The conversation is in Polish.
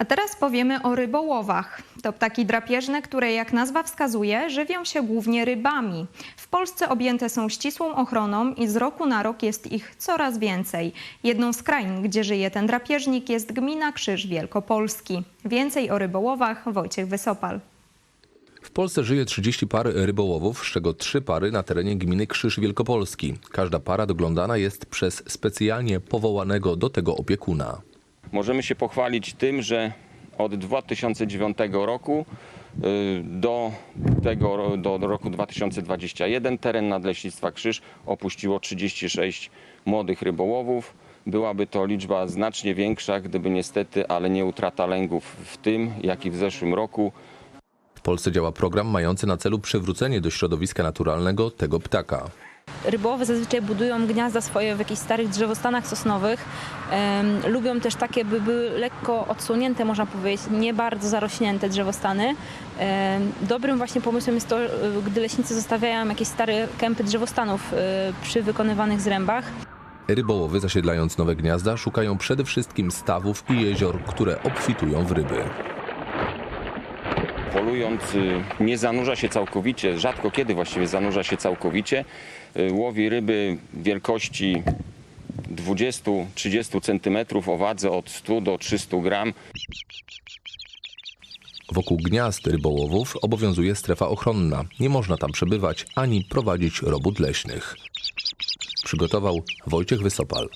A teraz powiemy o rybołowach. To ptaki drapieżne, które jak nazwa wskazuje, żywią się głównie rybami. W Polsce objęte są ścisłą ochroną i z roku na rok jest ich coraz więcej. Jedną z krain, gdzie żyje ten drapieżnik jest gmina Krzyż Wielkopolski. Więcej o rybołowach Wojciech Wysopal. W Polsce żyje 30 par rybołowów, z czego 3 pary na terenie gminy Krzyż Wielkopolski. Każda para doglądana jest przez specjalnie powołanego do tego opiekuna. Możemy się pochwalić tym, że od 2009 roku y, do tego do roku 2021 teren Nadleśnictwa Krzyż opuściło 36 młodych rybołowów. Byłaby to liczba znacznie większa, gdyby niestety, ale nie utrata lęgów w tym, jak i w zeszłym roku W Polsce działa program mający na celu przywrócenie do środowiska naturalnego tego ptaka. Rybołowy zazwyczaj budują gniazda swoje w jakichś starych drzewostanach sosnowych. Lubią też takie, by były lekko odsłonięte, można powiedzieć, nie bardzo zarośnięte drzewostany. Dobrym właśnie pomysłem jest to, y, gdy leśnicy zostawiają jakieś stare kępy drzewostanów y, przy wykonywanych zrębach. Rybołowy zasiedlając nowe gniazda szukają przede wszystkim stawów i jezior, które obfitują w ryby. Polując y, nie zanurza się całkowicie, rzadko kiedy właściwie zanurza się całkowicie. Y, Łowi ryby wielkości 20-30 cm o wadze od 100 do 300 gram. Wokół gniazd rybołowów obowiązuje strefa ochronna. Nie można tam przebywać ani prowadzić robót leśnych. Przygotował Wojciech Wysopal.